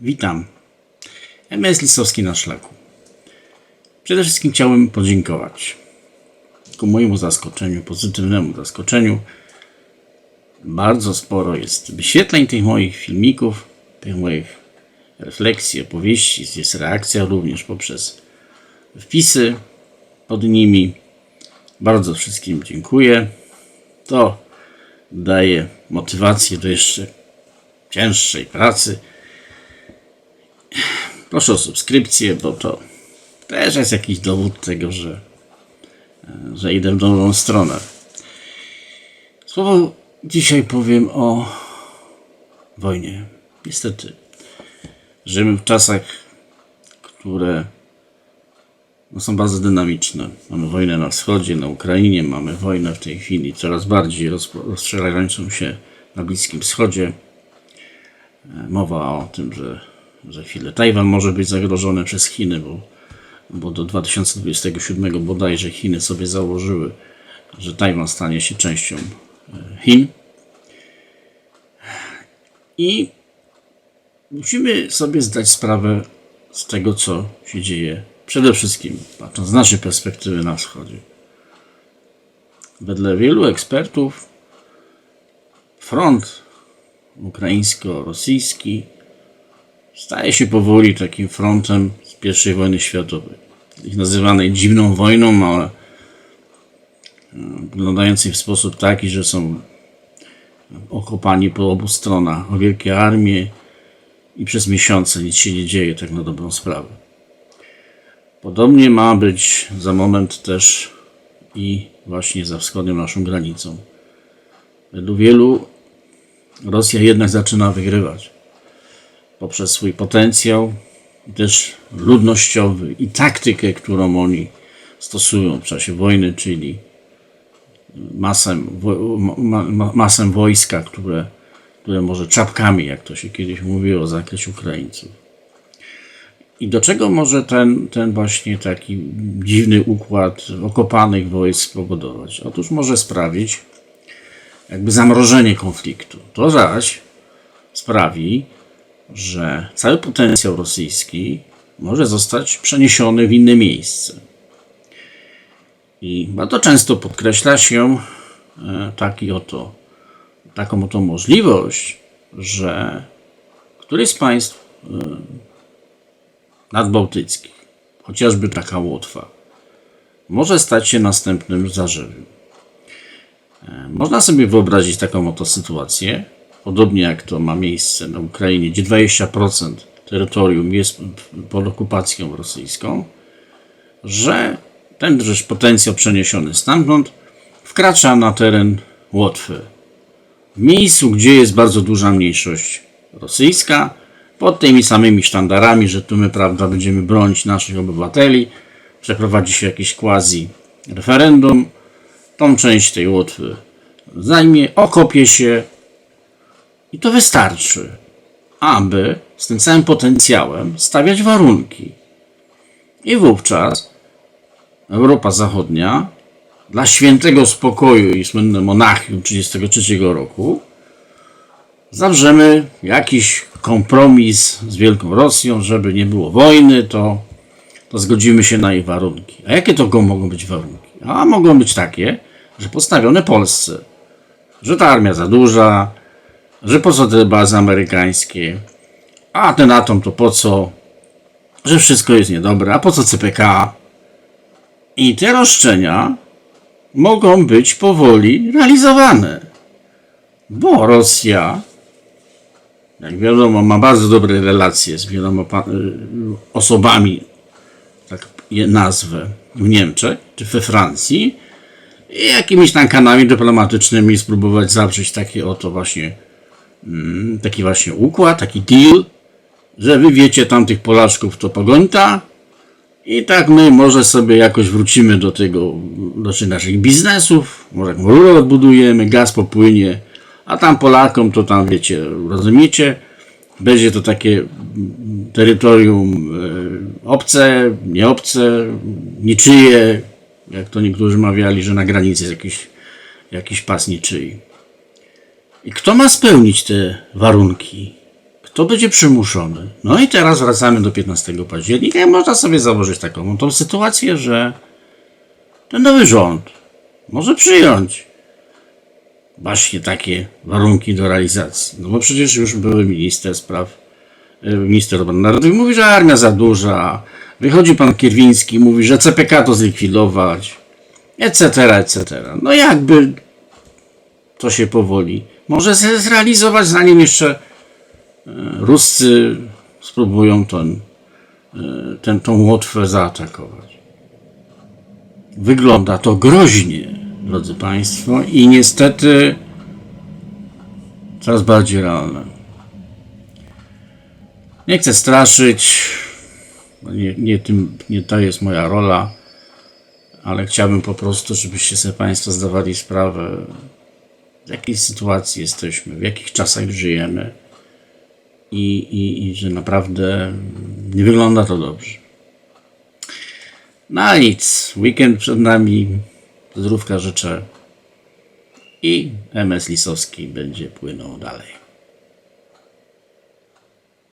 Witam. MS Lisowski na szlaku. Przede wszystkim chciałbym podziękować. Ku mojemu zaskoczeniu, pozytywnemu zaskoczeniu, bardzo sporo jest wyświetleń tych moich filmików, tych moich refleksji, opowieści. Jest reakcja również poprzez wpisy pod nimi. Bardzo wszystkim dziękuję. To daje motywację do jeszcze cięższej pracy. Proszę o subskrypcję, bo to też jest jakiś dowód tego, że, że idę w dobrą stronę. Słowo dzisiaj powiem o wojnie. Niestety, żyjemy w czasach, które no, są bardzo dynamiczne. Mamy wojnę na wschodzie, na Ukrainie, mamy wojnę w tej chwili coraz bardziej rozszerzającą się na Bliskim Wschodzie. E, Mowa o tym, że za chwilę Tajwan może być zagrożony przez Chiny, bo, bo do 2027 bodajże Chiny sobie założyły, że Tajwan stanie się częścią e, Chin. I musimy sobie zdać sprawę z tego, co się dzieje, przede wszystkim patrząc z naszej perspektywy na wschodzie. Wedle wielu ekspertów front ukraińsko-rosyjski staje się powoli takim frontem z I wojny światowej. Nazywanej dziwną wojną, ale wyglądającej w sposób taki, że są okopani po obu stronach o wielkie armie i przez miesiące nic się nie dzieje, tak na dobrą sprawę. Podobnie ma być za moment też i właśnie za wschodnią naszą granicą. Według wielu Rosja jednak zaczyna wygrywać poprzez swój potencjał, też ludnościowy i taktykę, którą oni stosują w czasie wojny, czyli masę, wo- ma, wojska, które, które może czapkami, jak to się kiedyś mówiło, zakryć Ukraińców. I do czego może ten, ten właśnie taki dziwny układ okopanych wojsk spowodować? Otóż może sprawić jakby zamrożenie konfliktu. To zaś sprawi, że cały potencjał rosyjski może zostać przeniesiony w inne miejsce. I bardzo często podkreśla się e, taki oto, taką oto możliwość, że któryś z państw e, nadbałtyckich, chociażby taka Łotwa, może stać się następnym zarzewiem. E, Można sobie wyobrazić taką oto sytuację, podobnie jak to ma miejsce na Ukrainie, gdzie 20% terytorium jest pod okupacją rosyjską, że ten też potencjał przeniesiony stamtąd wkracza na teren Łotwy. W miejscu, gdzie jest bardzo duża mniejszość rosyjska, pod tymi samymi sztandarami, że tu my, prawda, będziemy bronić naszych obywateli, przeprowadzi się jakieś quasi referendum, tą część tej Łotwy zajmie, okopie się i to wystarczy, aby z tym całym potencjałem stawiać warunki. I wówczas Europa Zachodnia dla świętego spokoju i słynne Monachium 1933 roku zawrzemy jakiś kompromis z Wielką Rosją, żeby nie było wojny, to, to zgodzimy się na jej warunki. A jakie to mogą być warunki? A mogą być takie, że postawione Polsce, że ta armia za duża, że po co te bazy amerykańskie, a ten atom to po co, że wszystko jest niedobre, a po co CPK? I te roszczenia mogą być powoli realizowane, bo Rosja, jak wiadomo, ma bardzo dobre relacje z wieloma y, osobami, tak je nazwę, w Niemczech czy we Francji, i jakimiś tam kanałami dyplomatycznymi spróbować zawrzeć taki oto właśnie taki właśnie układ, taki deal, że wy wiecie tamtych Polaczków to pogońta. I tak my może sobie jakoś wrócimy do tego, do naszych biznesów, może jakąś rurę odbudujemy, gaz popłynie, a tam Polakom to tam wiecie, rozumiecie, będzie to takie mm, terytorium e, obce, nieobce, niczyje, jak to niektórzy mawiali, że na granicy jest jakiś, jakiś pas niczyi. I kto ma spełnić te warunki? Kto to będzie przymuszony. No i teraz wracamy do 15 października i można sobie założyć taką tą sytuację, że ten nowy rząd może przyjąć właśnie takie warunki do realizacji. No bo przecież już były minister spraw, e, minister obrony narodowej mówi, że armia za duża. Wychodzi pan Kierwiński, mówi, że CPK to zlikwidować, etc., etc. No jakby to się powoli może zrealizować, zanim jeszcze e, Ruscy spróbują ten, e, ten, tą Łotwę zaatakować. Wygląda to groźnie, drodzy Państwo, i niestety coraz bardziej realne. Nie chcę straszyć, nie, nie, tym, nie to jest moja rola, ale chciałbym po prostu, żebyście sobie Państwo zdawali sprawę, w jakiej sytuacji jesteśmy, w jakich czasach żyjemy? I, i, i że naprawdę nie wygląda to dobrze. No nic, weekend przed nami, zdrówka życzę. I MS Lisowski będzie płynął dalej.